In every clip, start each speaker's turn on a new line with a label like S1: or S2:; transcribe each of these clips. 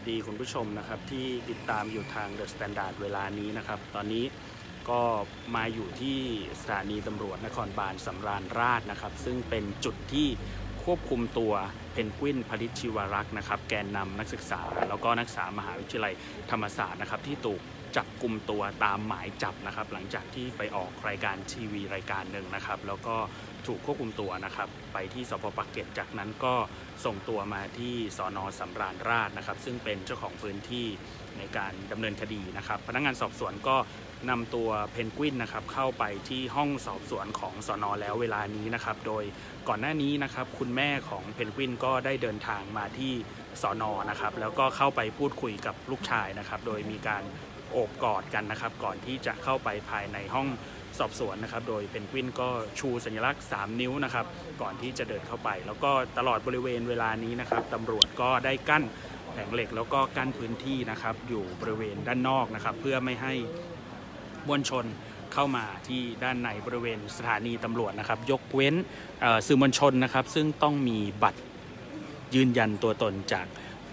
S1: วัสดีคุณผู้ชมนะครับที่ติดตามอยู่ทางเดอะสแตนดาร์ดเวลานี้นะครับ ตอนนี้ก็มาอยู่ที่สถานีตำรวจนครบาลสำราญราชนะครับ ซึ่งเป็นจุดที่ควบคุมตัวเพนกวินพลิตชีวรักษ์นะครับ แกนนำนักศึกษา แล้วก็นักศึกษามหาวิทยาลัยธรรมศาสตร์นะครับที่ถูก จับกลุ่มตัวตามหมายจับนะครับ หลังจากที่ไปออกรายการทีวีรายการหนึ่งนะครับ แล้วก็ถูกควบคุมตัวนะครับ ไปที่สพปักเกร็ดจากนั้นก็ส่งตัวมาที่สอนอสำราญราชนะครับ ซึ่งเป็นเจ้าของพื้นที่ในการดำเนินคดีนะครับ พนักงานสอบสวนก็นำตัวเพนกวินนะครับเข้าไปที่ห้องสอบสวนของสอนอแล้วเวลานี้นะครับ โดยก่อนหน้านี้นะครับ คุณแม่ของเพนกวินก็ได้เดินทางมาที่สอนอนะครับ แล้วก็เข้าไปพูดคุยกับลูกชายนะครับ โดยมีการ โอบกอดกันนะครับ ก่อนที่จะเข้าไปภายในห้องสอบสวนนะครับ โดยเพนกวินก็ชูสัญลักษณ์ 3 นิ้วนะครับ ก่อนที่จะเดินเข้าไป แล้วก็ตลอดบริเวณเวลานี้นะครับตำรวจก็ได้กั้นแผงเหล็กแล้วก็กั้นพื้นที่นะครับ อยู่บริเวณด้านนอกนะครับ เพื่อไม่ให้มวลชนเข้ามาที่ด้านในบริเวณสถานีตำรวจนะครับ ยกเว้นสื่อมวลชนนะครับ ซึ่งต้องมีบัตรยืนยันตัวตนจาก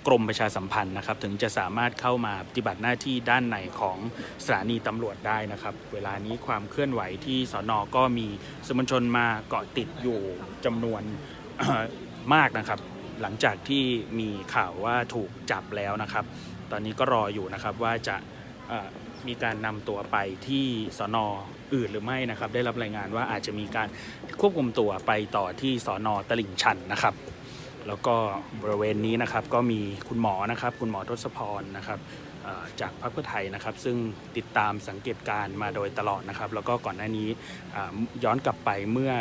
S1: กรมประชาสัมพันธ์นะครับ ถึงจะสามารถเข้ามาปฏิบัติหน้าที่ด้านในของสถานีตำรวจได้นะครับ เวลานี้ความเคลื่อนไหวที่สอนอก็มีสมวลชนมาเกาะติดอยู่จำนวนมากนะครับ หลังจากที่มีข่าวว่าถูกจับแล้วนะครับ ตอนนี้ก็รออยู่นะครับว่าจะมีการนำตัวไปที่สอนออื่นหรือไม่นะครับ ได้รับรายงานว่าอาจจะมีการควบคุมตัวไปต่อที่สอนอตลิ่งชันนะครับ แล้วก็บริเวณนี้นะครับก็มีคุณหมอนะครับ คุณหมอทศพรนะครับจากพรรคเพื่อไทยนะครับ ซึ่งติดตามสังเกตการมาโดยตลอดนะครับ แล้วก็ก่อนหน้านี้ย้อนกลับไปเมื่อ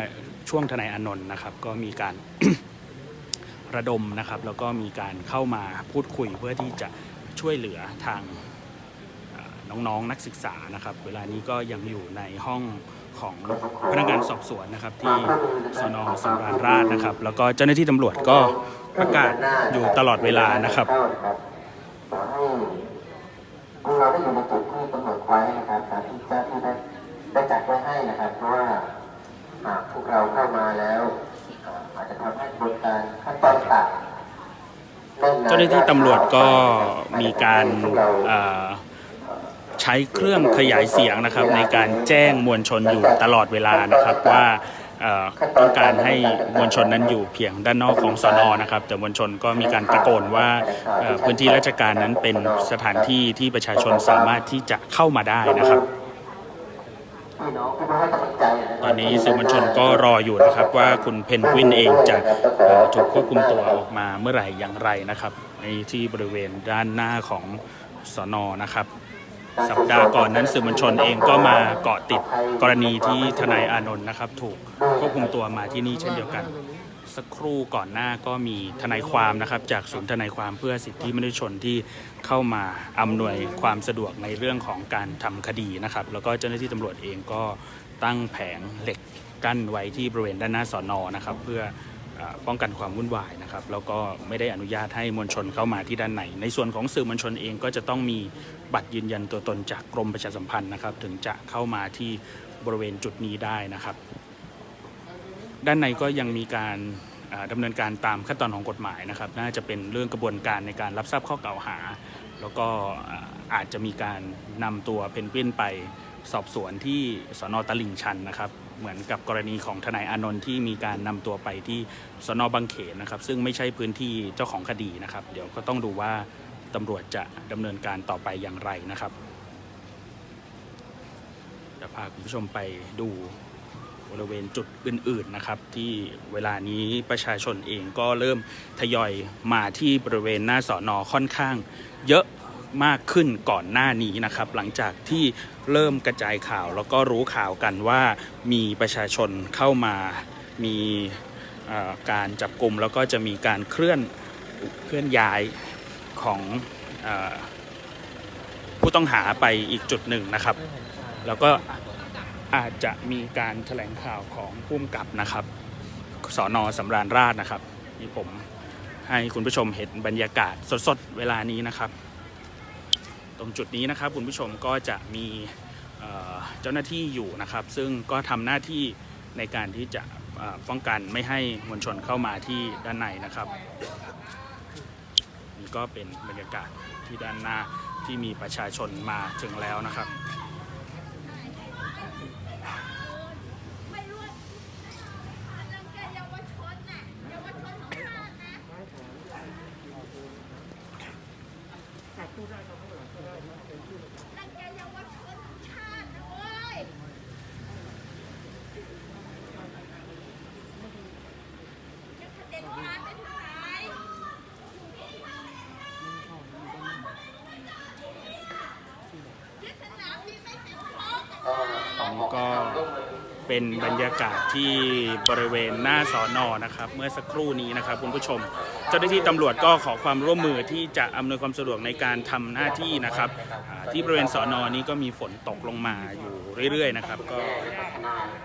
S1: ช่วงทนายอนนท์นะครับ ก็มีการระดมนะครับ แล้วก็มีการเข้ามาพูดคุยเพื่อที่จะช่วยเหลือทางเอ่อน้องๆนักศึกษานะครับ เวลานี้ก็ยังอยู่ในห้อง ของพนักงานสอบสวนนะครับที่สนสำราญราชนะครับ แล้วก็เจ้าหน้าที่ตำรวจก็ประกาศอยู่ตลอดเวลานะครับ
S2: ขอให้พวกเราได้อยู่ในจุดที่กำหนดไว้นะครับตามที่เจ้าที่ได้ได้จัดไว้ให้นะครับ เพราะว่าหากพวกเราเข้ามาแล้วอ่าอาจจะทำให้กระบวนการขั้นตอนต่างๆล่นน
S1: เจ้าหน้าที่ตำรวจก็มีการเอ่อ ใช้เครื่องขยายเสียงนะครับในการแจ้งมวลชนอยู่ตลอดเวลานะครับว่าต้องการให้มวลชนนั้นอยู่เพียงด้านนอกของสอนอนะครับ แต่มวลชนก็มีการตะโกนว่าพื้นที่ราชการนั้นเป็นสถานที่ที่ประชาชนสามารถที่จะเข้ามาได้นะครับ ตอนนี้สื่อมวลชนก็รออยู่นะครับว่าคุณเพนกวินเองจะถูกควบคุมตัวออกมาเมื่อไหร่อย่างไรนะครับในที่บริเวณด้านหน้าของสอนอนะครับ สัปดาห์ก่อนนั้นสื่อมวลชนเองก็มาเกาะติดกรณีที่ทนายอานนท์นะครับ ถูกควบคุมตัวมาที่นี่เช่นเดียวกัน สักครู่ก่อนหน้าก็มีทนายความนะครับ จากศูนย์ทนายความเพื่อสิทธิมนุษยชนที่เข้ามาอำนวยความสะดวกในเรื่องของการทำคดีนะครับ แล้วก็เจ้าหน้าที่ตำรวจเองก็ตั้งแผงเหล็กกั้นไว้ที่บริเวณด้านหน้าสอนอนะครับ เพื่อเอ่อป้องกันความวุ่นวายนะครับแล้วก็ไม่ได้อนุญาตให้มวลชนเข้ามาที่ด้านในในส่วนของสื่อมวลชนเองก็จะต้องมี บัตรยืนยันตัวตนจากกรมประชาสัมพันธ์นะครับ ถึงจะเข้ามาที่บริเวณจุดนี้ได้นะครับ ด้านในก็ยังมีการเอ่อดำเนินการตามขั้นตอนของกฎหมายนะครับ น่าจะเป็นเรื่องกระบวนการในการรับทราบข้อกล่าวหา แล้วก็อาจจะมีการนำตัวเพนกวินไปสอบสวนที่สนตลิ่งชันนะครับ เหมือนกับกรณีของทนายอานนท์ที่มีการนำตัวไปที่สนบางเขนนะครับ ซึ่งไม่ใช่พื้นที่เจ้าของคดีนะครับ เดี๋ยวก็ต้องดูว่า ตำรวจจะดำเนินการต่อไปอย่างไรนะครับจะพาคุณผู้ชมไปดูบริเวณจุดอื่นๆนะครับ ที่เวลานี้ประชาชนเองก็เริ่มทยอยมาที่บริเวณหน้าสอนอค่อนข้าง เยอะมากขึ้นก่อนหน้านี้นะครับ หลังจากที่เริ่มกระจายข่าวแล้วก็รู้ข่าวกันว่ามีประชาชนเข้ามามีการจับกลุ่มแล้วก็จะมีการเคลื่อนเคลื่อนย้าย ของอผู้ต้องหาไปอีกจุดหนึ่งนะครับ แล้วก็อาจจะมีการแถลงข่าวของผู้กำกับนะครับสอนอสำราญราชนะครับนี่ผมให้คุณผู้ชมเห็นบรรยากาศสดๆเวลานี้นะครับ ตรงจุดนี้นะครับคุณผู้ชมก็จะมีเจ้าหน้าที่อยู่นะครับ ซึ่งก็ทำหน้าที่ในการที่จะป้องกันไม่ให้มวลชนเข้ามาที่ด้านในนะครับ ก็เป็นบรรยากาศที่ด้านหน้าที่มีประชาชนมาถึงแล้วนะครับ
S3: ไม่รู้ว่ารังแกเยาวชนน่ะเยาวชนของชาตินะรังแกเยาวชนของชาตินะเว้ยจะเผด็จการไปทางไหนยึดสนามบินไม่เป็นครบ
S2: ก็
S1: เป็นบรรยากาศที่บริเวณหน้าสอนอนะครับ เมื่อสักครู่นี้นะครับคุณผู้ชม เจ้าหน้าที่ตำรวจก็ขอความร่วมมือที่จะอำนวยความสะดวกในการทำหน้าที่นะครับอ่าที่บริเวณสอนอนี้ก็มีฝนตกลงมาอยู่เรื่อยๆนะครับ ก็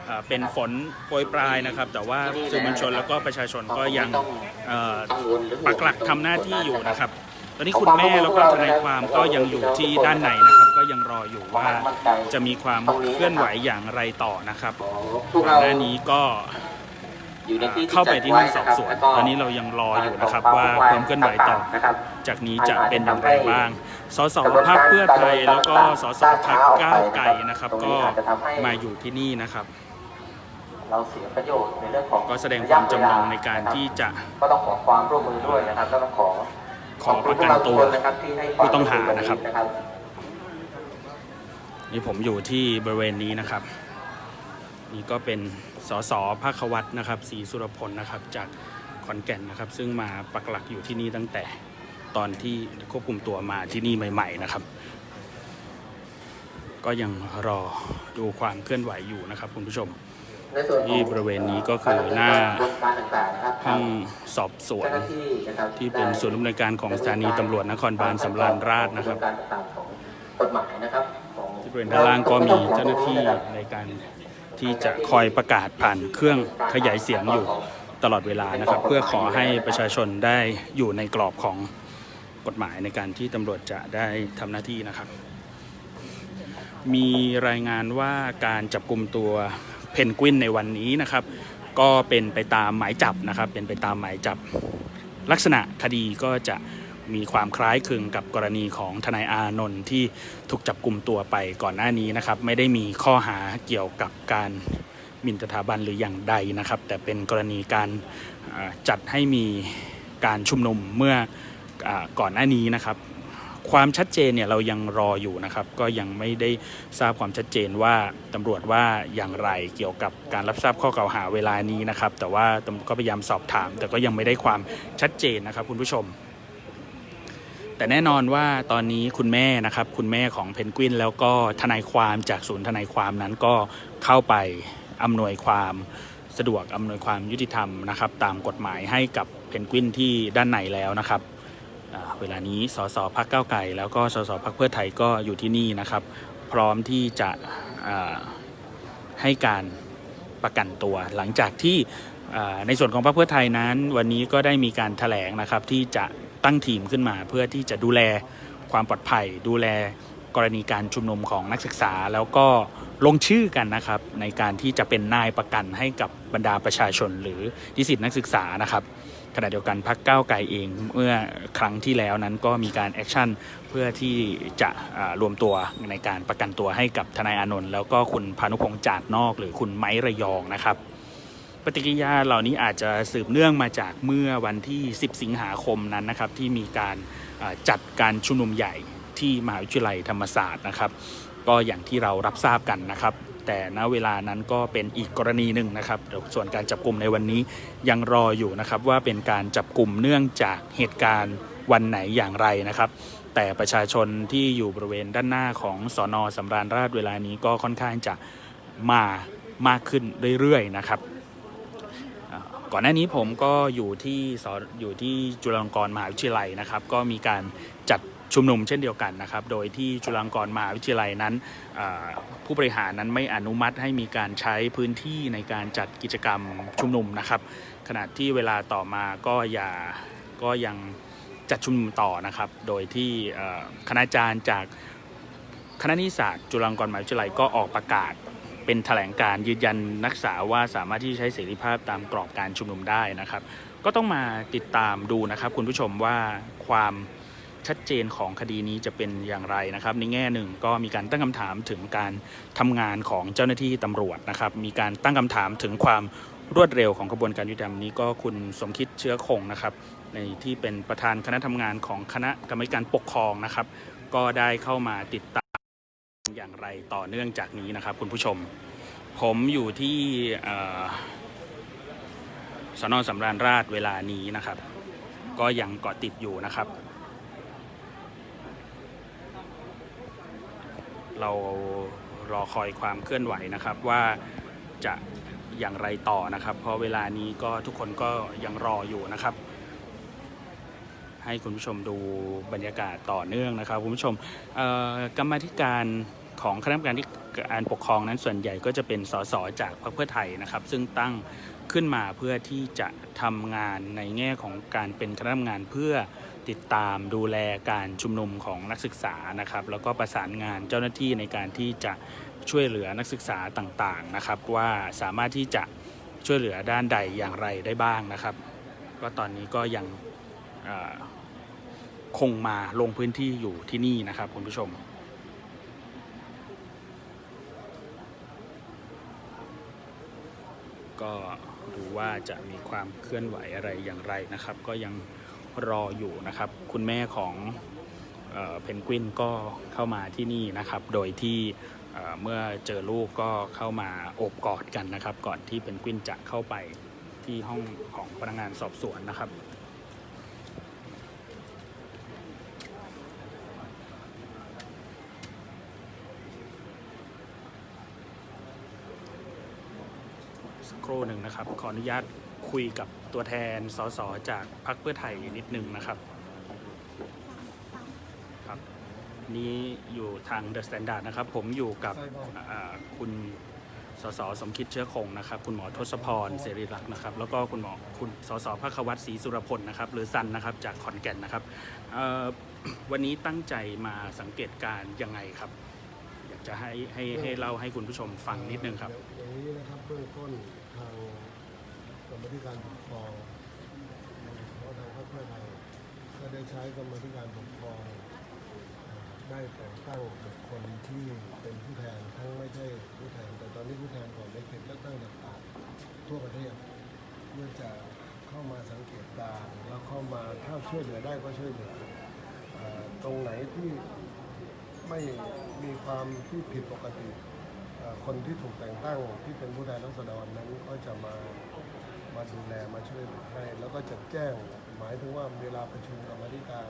S1: อ่าเป็นฝนโปรยปลายนะครับ แต่ว่าสื่อมวลชนแล้วก็ประชาชนก็ยังเอ่อปักหลักทำหน้าที่อยู่นะครับ ตอนนี้คุณแม่แล้วก็ทนายความก็ยังอยู่ที่ด้านในนะครับ ยังรออยู่ว่าจะมีความเคลื่อนไหวอย่างไรต่อนะครับ
S2: พวก
S1: ก่อ
S2: เรา
S1: นหน้านี้ก็
S2: อยู่ในที่
S1: เข้าไปที่ห้องสอบสวน ตอนนี้เรายังรออยู่นะครับว่าความเคลื่อนไหวต่อ
S2: นะครับ
S1: จากนี้จะเป็นอย่างไรบ้าง สสพักเพื่อไทยแล้วก็สสพักก้าวไก่นะครับ ก็มาอยู่ที่นี่นะครับ
S2: เราเสียประโยชน์ในเรื่องของ
S1: ก็แสดงความจำนงในการที่จะ
S2: ก็ต้องขอความร่วมมือด้วยนะครับก็ต้องขอ
S1: ขอประกันตัว
S2: ขอบคุณพกเราทุกคนนะครับที่ให้ความ
S1: ผู้ต้องหานะครับ
S2: วมมือ นะครับ
S1: นี่ผมอยู่ที่บริเวณนี้นะครับ นี่ก็เป็นสสภาควัตนะครับศรีสุรพลนะครับจากขอนแก่นนะครับ ซึ่งมาปักหลักอยู่ที่นี่ตั้งแต่ตอนที่ควบคุมตัวมาที่นี่ใหม่ ๆนะครับ ก็ยังรอดูความเคลื่อนไหวอยู่นะครับคุณผู้ชม
S2: ในส่วนของ
S1: ที่บริเวณนี้ก็คือหน้า
S2: กระบวนการต่างๆนะครับ
S1: ห้องสอบสวน
S2: เจ้าหน้าที่นะครับ
S1: ที่เป็นศูนย์ดำเนินการของสถานีตำรวจนครบาลสำราญราชนะครับ
S2: กระบวนการต่างๆของกฎหมายนะครับของ
S1: ที่ บริเวณด้านล่างก็มีเจ้าหน้าที่ในการที่จะคอยประกาศผ่านเครื่องขยายเสียงอยู่ตลอดเวลานะครับ เพื่อขอให้ประชาชนได้อยู่ในกรอบของกฎหมายในการที่ตำรวจจะได้ทำหน้าที่นะครับ มีรายงานว่าการจับกลุ่มตัวเพนกวินในวันนี้นะครับ ก็เป็นไปตามหมายจับนะครับ เป็นไปตามหมายจับลักษณะคดีก็จะ มีความคล้ายคลึงกับกรณีของทนายอานนท์ที่ถูกจับกลุ่มตัวไปก่อนหน้านี้นะครับ ไม่ได้มีข้อหาเกี่ยวกับการหมิ่นสถาบันหรืออย่างใดนะครับ แต่เป็นกรณีการจัดให้มีการชุมนุมเมื่ออก่อนหน้านี้นะครับ ความชัดเจนเนี่ยเรายังรออยู่นะครับ ก็ยังไม่ได้ทราบความชัดเจนว่าตำรวจว่าอย่างไรเกี่ยวกับการรับทราบข้อกล่าวหาเวลานี้นะครับ แต่ว่าตำรวจก็พยายามสอบถาม แต่ก็ยังไม่ได้ความชัดเจนนะครับคุณผู้ชม แต่แน่นอนว่าตอนนี้คุณแม่นะครับ คุณแม่ของเพนกวินแล้วก็ทนายความจากศูนย์ทนายความนั้นก็เข้าไปอำนวยความสะดวกอำนวยความยุติธรรมนะครับ ตามกฎหมายให้กับเพนกวินที่ด้านในแล้วนะครับเวลานี้สสพักเก้าวไก่ แล้วก็สสพักเพื่อไทยก็อยู่ที่นี่นะครับ พร้อมที่จะให้การประกันตัว หลังจากที่ในส่วนของพรรคเพื่อไทยนั้น วันนี้ก็ได้มีการแถลงนะครับที่จะ ตั้งทีมขึ้นมา เพื่อที่จะดูแลความปลอดภัย ดูแลกรณีการชุมนุมของนักศึกษา แล้วก็ลงชื่อกันนะครับ ในการที่จะเป็นนายประกันให้กับบรรดาประชาชน หรือนิสิตนักศึกษานะครับขณะเดียวกันพักก้าวไกลเองเมื่อครั้งที่แล้วนั้นก็มีการแอคชั่นเพื่อที่จะรวมตัวในการประกันตัวให้กับทนายอานนท์แล้วก็คุณพานุพงษ์จาดนอก หรือคุณไม้ระยองนะครับ ปฏิกิริยาเหล่านี้อาจจะสืบเนื่องมาจากเมื่อวันที่ 10 สิงหาคมนั้นนะครับ ที่มีการจัดการชุมนุมใหญ่ที่มหาวิทยาลัยธรรมศาสตร์นะครับ ก็อย่างที่เรารับทราบกันนะครับ แต่ณเวลานั้นก็เป็นอีกกรณีหนึ่งนะครับส่วนการจับกลุ่มในวันนี้ยังรออยู่นะครับ ว่าเป็นการจับกลุ่มเนื่องจากเหตุการณ์วันไหนอย่างไรนะครับ แต่ประชาชนที่อยู่บริเวณด้านหน้าของสอนอสำราญราชเวลานี้ก็ค่อนข้างจะมามากขึ้นเรื่อยๆนะครับ ก่อนหน้านี้ผมก็อยู่ที่สออยู่ที่จุฬาลงกรณ์มหาวิทยาลัยนะครับ ก็มีการจัดชุมนุมเช่นเดียวกันนะครับ โดยที่จุฬาลงกรณ์มหาวิทยาลัยนั้น ผู้บริหารนั้นไม่อนุมัติให้มีการใช้พื้นที่ในการจัดกิจกรรมชุมนุมนะครับ ขณะที่เวลาต่อมาก็อย่าก็ยังจัดชุมนุมต่อนะครับ โดยที่เอ่อคณาจารย์จากคณะนิสศาสตจุฬาลงกรณ์มหาวิทยาลัยก็ออกประกาศ เป็นแถลงการยืนยันนักศึกษาว่าสามารถที่จะใช้เสรีภาพตามกรอบการชุมนุมได้นะครับ ก็ต้องมาติดตามดูนะครับคุณผู้ชมว่าความชัดเจนของคดีนี้จะเป็นอย่างไรนะครับ ในแง่หนึ่งก็มีการตั้งคำถามถึงการทำงานของเจ้าหน้าที่ตำรวจนะครับ มีการตั้งคำถามถึงความรวดเร็วของกระบวนการยุติธรรมนี้ก็คุณสมคิดเชื้อคงนะครับในที่เป็นประธานคณะทำงานของคณะกรรมการปกครองนะครับ ก็ได้เข้ามาติดตาม อย่างไรต่อเนื่องจากนี้นะครับ คุณผู้ชม ผมอยู่ที่เอ่อสนสำราญราชเวลานี้นะครับ ก็ยังเกาะติดอยู่นะครับ เรารอคอยความเคลื่อนไหวนะครับว่าจะอย่างไรต่อนะครับ เพราะเวลานี้ก็ทุกคนก็ยังรออยู่นะครับ ให้คุณผู้ชมดูบรรยากาศต่อเนื่องนะครับ คุณผู้ชมกรรมธิการ ของคณะกรรมการที่การปกครองนั้นส่วนใหญ่ก็จะเป็นสสจากพรรคเพื่อไทยนะครับ ซึ่งตั้งขึ้นมาเพื่อที่จะทำงานในแง่ของการเป็นคณะทำงานเพื่อติดตามดูแลการชุมนุมของนักศึกษานะครับ แล้วก็ประสานงานเจ้าหน้าที่ในการที่จะช่วยเหลือนักศึกษาต่างๆนะครับ ว่าสามารถที่จะช่วยเหลือด้านใดอย่างไรได้บ้างนะครับ ก็ตอนนี้ก็ยังคงมาลงพื้นที่อยู่ที่นี่นะครับคุณผู้ชม ก็ดูว่าจะมีความเคลื่อนไหวอะไรอย่างไรนะครับ ก็ยังรออยู่นะครับ คุณแม่ของเพนกวินก็เข้ามาที่นี่นะครับ โดยที่เอ่อเมื่อเจอลูกก็เข้ามาโอบกอดกันนะครับ ก่อนที่เพนกวินจะเข้าไปที่ห้องของพนักงานสอบสวนนะครับ รู่หนึ่งนะครับ ขออนุญาตคุยกับตัวแทนสสจากพรรคเพื่อไทยนิดนึงนะครับครับ นี่อยู่ทางเดอะสแตนดาร์ดนะครับ ผมอยู่กับอ่าคุณสสสมคิดเชื้อคงนะครับ คุณหมอทศพรเสรีรักษ์นะครับ แล้วก็คุณหมอคุณสสภควัตศรีสุรพลนะครับ หรือซันนะครับจากขอนแก่นนะครับเอ่อวันนี้ตั้งใจมาสังเกตการณ์ยังไงครับ อยากจะให้ให้ให้เล่าให้คุณผู้ชมฟังนิดนึงครับ
S4: อย่างนี้นะครับเบื้องต้นทางก รมธิการปกครองเพราะทางพรรคเพื่อไทยก็ได้ใช้กรรมธิการปกครองได้แต่งตั้งบุคคลที่เป็นผู้แทนทั้งไม่ใช่ผู้แทน แต่ตอนนี้ผู้แทนก่อนในเขตเลือกตั้งต่างๆทั่วประเทศเพื่อจะเข้ามาสังเกตการแล้วเข้ามาถ้าช่วยเหลือได้ก็ช่วยเหลืออตรงไหนที่ไม่มีความที่ผิดปกติ คนที่ถูกแต่งตั้งที่เป็นผู้แทนรัษฎรนั้นก็จะมา มาดูแลมาช่วยเหลือให้แล้วก็จะแจ้งหมายถึงว่าเวลาประชุมกรรมาธิการ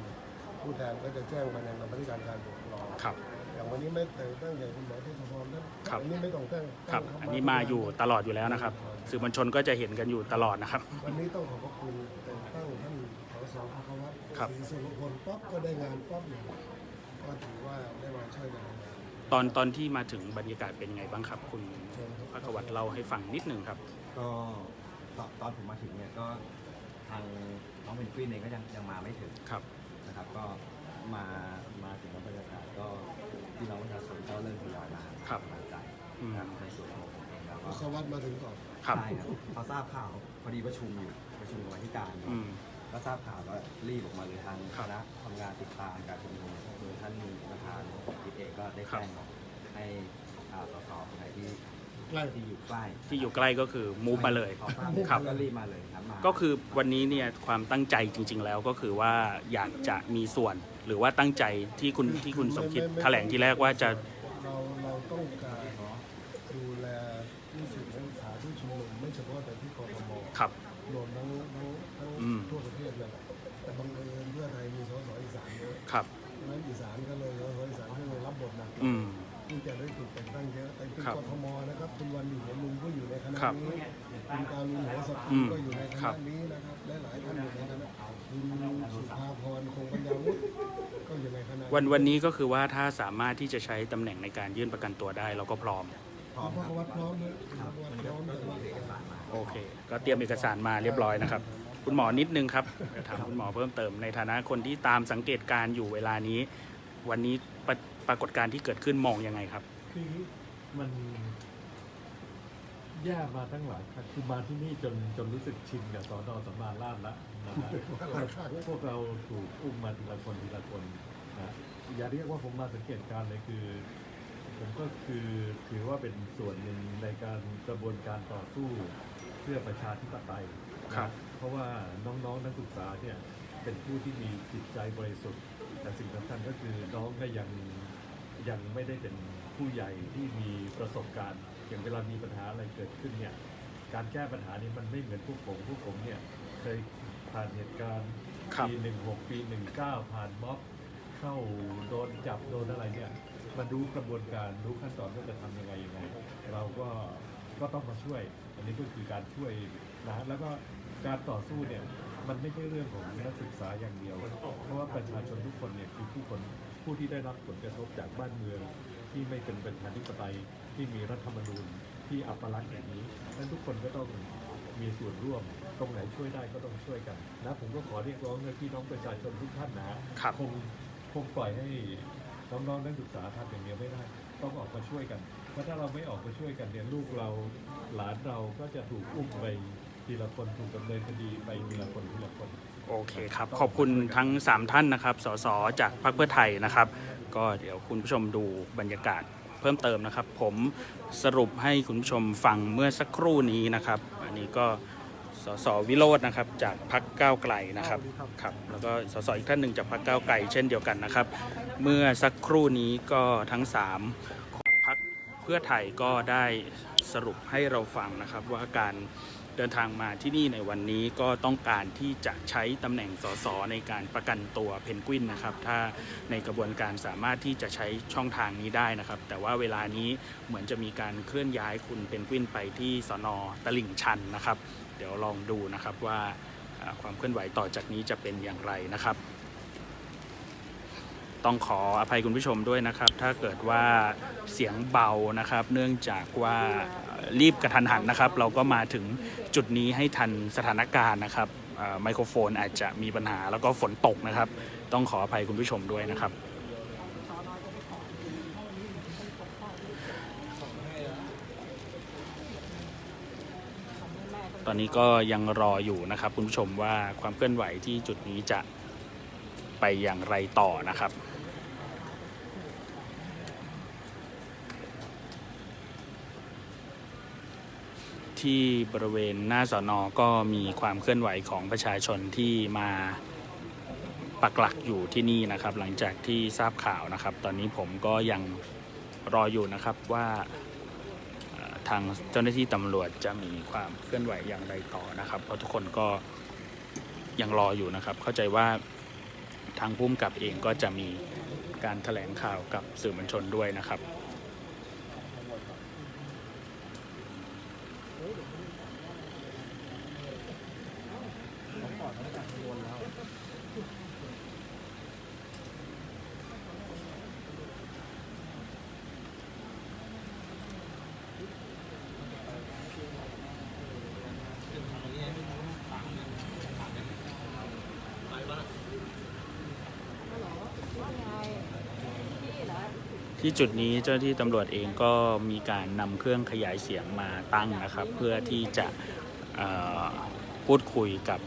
S4: ผู้แทนก็จะแจ้งไปยังกรรมาธิการการปกครอง
S1: ครับ
S4: อย่างวันนี้ไม่แต่งตั้งอย่างคุณหมอทศพรนั้น
S1: ครับ
S4: อันนี้ไม่ต้องแต่ง
S1: ครับ
S4: ตั้ง
S1: อันนี้มาอยู่ตลอดอยู่แล้วนะครับ สื่อมวลชนก็จะเห็นกันอยู่ตลอดนะครับ
S4: วันนี้ต้องขอบพระคุณแต่งตั้งท่านสสภควัต
S1: ครับ
S4: ศรีสุรพลป๊อบก็ได้งานป๊อบหนึ่งก็ถือว่าได้มาช่วยกันทำงาน
S1: ตอนตอนที่มาถึงบรรยากาศเป็นยังไงบ้างครับ คุณ
S4: เชิญครับ
S1: พักวัตรเล่าให้ฟังนิดนึงครับ
S5: ก็ต อนตอนผมมาถึงเนี่ยก็ทางน้องเพนกวินเองก็ยังยังมาไม่ถึง
S1: ครับ
S5: นะครับ ก็มามาถึงแล้วบรรยากาศก็พี่น้องประชาชนก็เริ่มทยอยมา
S1: ครับ
S5: กำลังใจ
S1: อืม
S5: นะครับในส่วนของผมเองแล้ว
S4: พ
S5: ก็
S4: ควัตมาถึงก่อน
S1: ครับ
S5: ใช่ครับพอทราบข่าวพอดีประชุมอยู่ประชุมกรรมาธิการ
S1: อืม
S5: ก็ทราบข่าวก็รีบออกมาเลยทาง
S1: ครั
S5: ค
S1: บ
S5: ณะทำงานติดตามการชุมนุมโดยท่านประธานพิเอกก็ได้
S1: ครับ
S5: แจ้งให้อ่าสสคนไหนที่
S4: ใกล้
S5: ที่อยู่ใกล้
S1: ที่อยู่ใกล้ก็คือมูฟมาเลย
S5: พอทราบ
S1: ครับ
S5: ก็รีบมาเลยครับมา
S1: ก็คือวันนี้เนี่ยความตั้งใจจริง ๆ แล้วก็คือว่าอยากจะมีส่วน หรือว่าตั้งใจที่คุณที่คุณสมคิดแถลงที่แรกว่าจะ
S4: เราเราต้องการดูแลนิสิตนักศึกษาที่ชุมนุมไม่เฉพาะแต่ที่กรทม
S1: ขับ
S4: รวมทั้งทั้งทั้ง
S1: อืม
S4: ทั่วประเทศนั่นแหละแต่บังเอิญเพื่อไทยมีสสอีสานเยอะ
S1: ขับ
S4: เพราะฉะนั้นอีสานก็เลยสสอีสานก็เลยรับบทหนัก
S1: อืม
S4: ที่จะได้ถูกแต่งตั้งเยอะแต่เป็น
S1: ครับ
S4: กทมนะครับคุณวันอยู่หัวลุงก็อยู่ในคณะ
S1: ครับ
S4: นี้คุณการลุงหัวสกุ
S1: อื
S4: ล
S1: ม
S4: ก็อยู่ในค
S1: ครั
S4: ณะ
S1: บ
S4: นี้นะครับและหลายท่านอยู่ในคณะคุณสุภาพรคงปัญญาวุฒิก็อยู่ในคณะ
S1: วันวันนี้ก็คือว่าถ้าสามารถที่จะใช้ตำแหน่งในการยื่นประกันตัวได้เราก็พร้อม
S5: พร้อม
S4: พ
S5: ค
S4: ระ
S5: รับ
S4: วัดพร้อมเลยพ
S5: ครับ
S4: ระวัด
S5: วันนี้
S4: พร้อม
S5: ก็
S4: เลย
S5: มีเอกสารมา
S1: โอเค ก็เตรียมเอกสารมาเรียบร้อยนะครับ คุณหมอนิดนึงครับเดี๋ยวถามคุณหมอเพิ่มเติมในฐานะคนที่ตามสังเกตการณ์อยู่เวลานี้ วันนี้ปรปรากฏการณ์ที่เกิดขึ้นมองยังไงครับ
S6: คือมันแย่มาตั้งหลายครั้งคือมาที่นี่จนจนรู้สึกชินกับสอนอสำราญราชแล้วนะฮะ
S4: หลายครั้ง
S6: พวกเราถูกอุ้มมาทีละคนทีละคนนะอย่าเรียกว่าผมมาสังเกตการณ์เลยคือ ผมก็คือถือว่าเป็นส่วนหนึ่งในการกระบวนการต่อสู้เพื่อประชาธิปไตยนะครับ เพราะว่าน้องๆนักศึกษาเนี่ยเป็นผู้ที่มีจิตใจบริสุทธิ์ แต่สิ่งสำคัญก็คือน้องก็ยังยังไม่ได้เป็นผู้ใหญ่ที่มีประสบการณ์ อย่างเวลามีปัญหาอะไรเกิดขึ้นเนี่ยการแก้ปัญหานี้มันไม่เหมือนพวกผมพวกผมเนี่ยเคยผ่านเหตุการณ์
S1: ครับ
S6: ปีหนึ่งหกปีหนึ่งเก้าผ่านม็อบเข้าโดนจับโดนอะไรเนี่ยมาดูกระบวนการรู้ขั้นตอนว่าจะทำยังไงยังไง เราก็ก็ต้องมาช่วย อันนี้ก็คือการช่วยนะแล้วก็การต่อสู้เนี่ย มันไม่ใช่เรื่องของนักศึกษาอย่างเดียว เพราะว่าประชาชนทุกคนเนี่ยคือผู้คนผู้ที่ได้รับผลกระทบจากบ้านเมือง ที่ไม่เป็นประชาธิปไตยที่มีรัฐธรรมนูญที่อัปลักษณ์อย่างนี้นั้นทุกคนก็ต้องมีส่วนร่วม ตรงไหนช่วยได้ก็ต้องช่วยกันนะผมก็ขอเรียกร้องให้พี่น้องประชาชนทุกท่านนะครับคงคงปล่อยให้น้องๆนักศึกษาทำอย่างเดียวไม่ได้ต้องออกมาช่วยกัน เพราะถ้าเราไม่ออกมาช่วยกันเนี่ยลูกเราหลานเราก็จะถูกอุ้มไป ทีละคนถูกดำเนินคดีไปทีละคนทีละคน
S1: โอเคครับ ขอบคุณทั้ง 3 ท่านนะครับ สส จากพรรคเพื่อไทยนะครับ ก็เดี๋ยวคุณผู้ชมดูบรรยากาศเพิ่มเติมนะครับ ผมสรุปให้คุณผู้ชมฟังเมื่อสักครู่นี้นะครับ อันนี้ก็สสวิโรจน์นะครับจากพรรคก้าวไกลนะครับครับแล้วก็สสอีกท่านหนึ่งจากพรรคก้าวไกล เช่นเดียวกันนะครับ เมื่อสักครู่นี้ก็ทั้ง3ของพรรคเพื่อไทยก็ได้สรุปให้เราฟังนะครับว่าการ ดินทางมาที่นี่ในวันนี้ก็ต้องการที่จะใช้ตำแหน่งสสในการประกันตัวเพนกวินนะครับ ถ้าในกระบวนการสามารถที่จะใช้ช่องทางนี้ได้นะครับ แต่ว่าเวลานี้เหมือนจะมีการเคลื่อนย้ายคุณเพนกวินไปที่สนตลิ่งชันนะครับ เดี๋ยวลองดูนะครับว่าความเคลื่อนไหวต่อจากนี้จะเป็นอย่างไรนะครับ ต้องขออภัยคุณผู้ชมด้วยนะครับ ถ้าเกิดว่าเสียงเบานะครับ เนื่องจากว่า รีบกระทันหันนะครับ เราก็มาถึงจุดนี้ให้ทันสถานการณ์นะครับไมโครโฟนอาจจะมีปัญหาแล้วก็ฝนตกนะครับ ต้องขออภัยคุณผู้ชมด้วยนะครับตอนนี้ก็ยังรออยู่นะครับ คุณผู้ชมว่าความเคลื่อนไหวที่จุดนี้จะไปอย่างไรต่อนะครับ ที่บริเวณหน้าสอนอก็มีความเคลื่อนไหวของประชาชนที่มาปักหลักอยู่ที่นี่นะครับ หลังจากที่ทราบข่าวนะครับ ตอนนี้ผมก็ยังรออยู่นะครับว่าทางเจ้าหน้าที่ตำรวจจะมีความเคลื่อนไหวอย่างไรต่อนะครับ เพราะทุกคนก็ยังรออยู่นะครับ เข้าใจว่าทางพุ่มกับเองก็จะมีการแถลงข่าวกับสื่อมวลชนด้วยนะครับ ที่จุดนี้เจ้าหน้าที่ตำรวจเองก็มีการนำเครื่องขยายเสียงมาตั้งนะครับ เพื่อที่จะพูดคุยกับ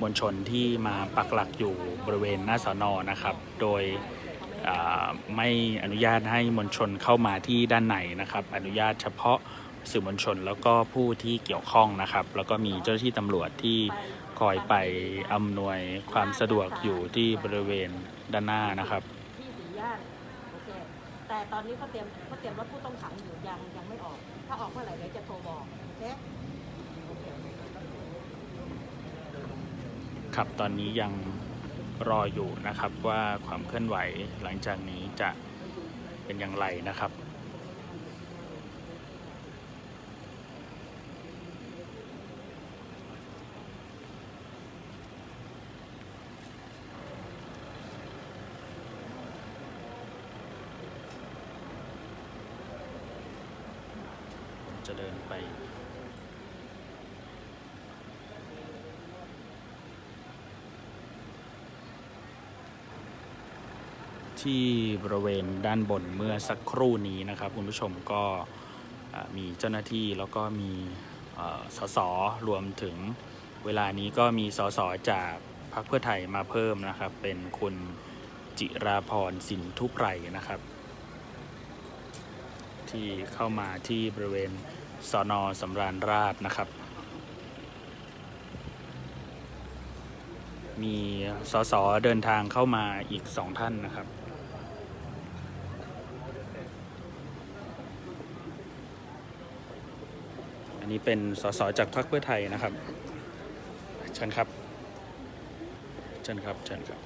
S1: มวลชนที่มาปักหลักอยู่บริเวณหน้าสอนอนะครับ โดยไม่อนุญาตให้มวลชนเข้ามาที่ด้านในนะครับ อนุญาตเฉพาะสื่อมวลชนแล้วก็ผู้ที่เกี่ยวข้องนะครับ แล้วก็มีเจ้าหน้าที่ตำรวจที่คอยไปอำนวยความสะดวกอยู่ที่บริเวณด้านหน้านะครับ
S7: ที่สีย่านโอเค แต่ตอนนี้เขาเตรียมเขาเตรียมรถผู้ต้องขังอยู่ยังยังไม่ออก ถ้าออกเมื่อไหร่เดี๋ยวจะโทรบอกโอเคโอเค
S1: ครับตอนนี้ยังรออยู่นะครับว่าความเคลื่อนไหวหลังจากนี้จะเป็นอย่างไรนะครับ จะ เดินไปที่บริเวณด้านบนเมื่อสักครู่นี้นะครับ คุณผู้ชมก็มีเจ้าหน้าที่แล้วก็มีสสรวมถึงเวลานี้ก็มีสสจากพรรคเพื่อไทยมาเพิ่มนะครับ เป็นคุณจิราพรสินทุไพรนะครับ ที่เข้ามาที่บริเวณ สอนอสำราญราชนะครับ มีสสเดินทางเข้ามาอีกสองท่านนะครับอันนี้เป็นสสจากพรรคเพื่อไทยนะครับ เชิญครับ เชิญครับ เชิญครับ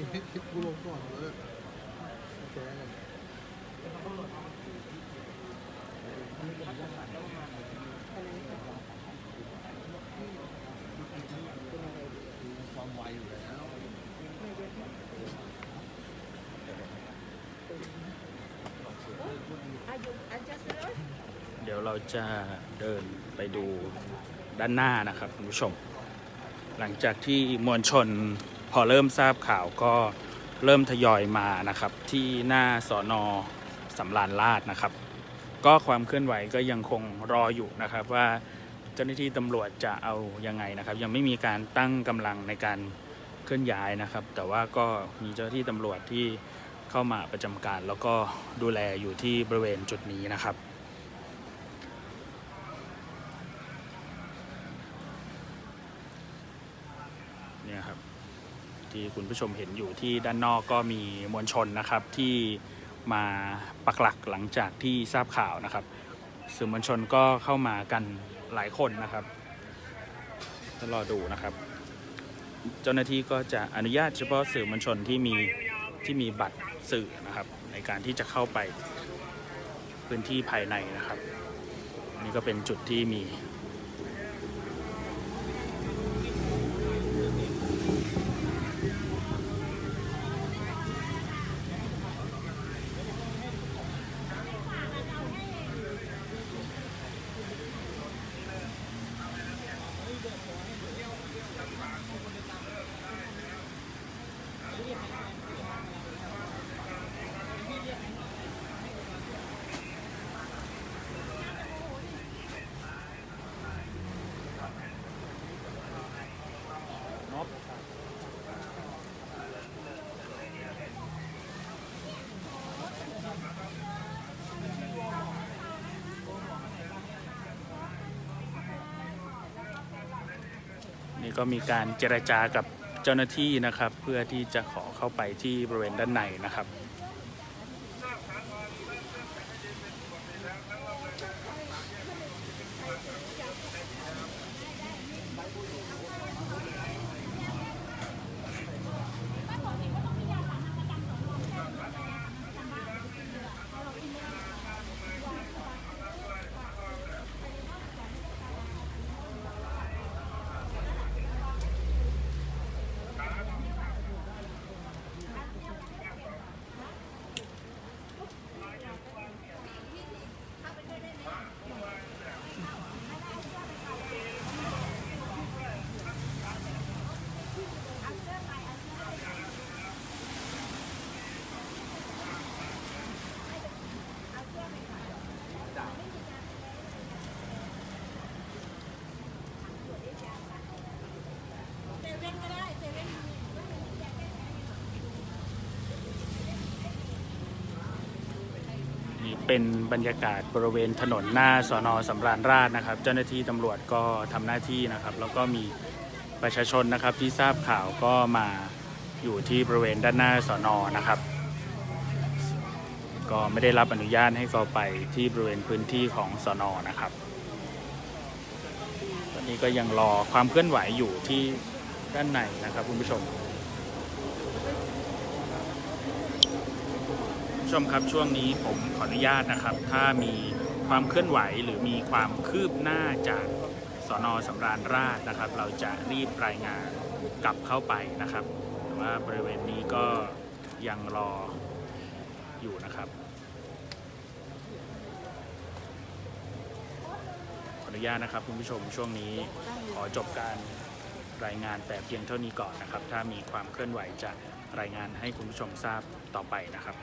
S4: นี่ ให้คลิปกูลงก่อนเลยแกความไวอยู่แล้ว
S1: เดี๋ยวเราจะเดินไปดูด้านหน้านะครับคุณผู้ชม หลังจากที่มวลชนพอเริ่มทราบข่าวก็ เริ่มทยอยมานะครับ ที่หน้าสอนอสำราญราชนะครับ ก็ความเคลื่อนไหวก็ยังคงรออยู่นะครับ ว่าเจ้าหน้าที่ตำรวจจะเอายังไงนะครับ ยังไม่มีการตั้งกำลังในการเคลื่อนย้ายนะครับ แต่ว่าก็มีเจ้าหน้าที่ตำรวจที่เข้ามาประจำการ แล้วก็ดูแลอยู่ที่บริเวณจุดนี้นะครับ เนี่ยครับ ที่คุณผู้ชมเห็นอยู่ที่ด้านนอกก็มีมวลชนนะครับที่มาปักหลักหลังจากที่ทราบข่าวนะครับสื่อมวลชนก็เข้ามากันหลายคนนะครับก็รอดูนะครับ เจ้าหน้าที่ก็จะอนุญาตเฉพาะสื่อมวลชนที่มีที่มีบัตรสื่อนะครับ ในการที่จะเข้าไปพื้นที่ภายในนะครับ นี่ก็เป็นจุดที่มี ก็มีการเจรจากับเจ้าหน้าที่นะครับ เพื่อที่จะขอเข้าไปที่บริเวณด้านในนะครับ เป็นบรรยากาศบริเวณถนนหน้าสอนอสำราญราชนะครับ เจ้าหน้าที่ตำรวจก็ทำหน้าที่นะครับ แล้วก็มีประชาชนนะครับที่ทราบข่าวก็มาอยู่ที่บริเวณด้านหน้าสอนอนะครับ ก็ไม่ได้รับอนุญาตให้เข้าไปที่บริเวณพื้นที่ของสอนอนะครับ ตอนนี้ก็ยังรอความเคลื่อนไหวอยู่ที่ด้านในนะครับคุณผู้ชม ผู้ชมครับช่วงนี้ผมขออนุญาตนะครับ ถ้ามีความเคลื่อนไหวหรือมีความคืบหน้าจากสอนอสำราญราชนะครับ เราจะรีบรายงานกลับเข้าไปนะครับแต่ว่าบริเวณนี้ก็ยังรออยู่นะครับขออนุญาตนะครับคุณผู้ชมช่วงนี้ขอจบการรายงานแต่เพียงเท่านี้ก่อนนะครับ ถ้ามีความเคลื่อนไหวจะรายงานให้คุณผู้ชมทราบต่อไปนะครับ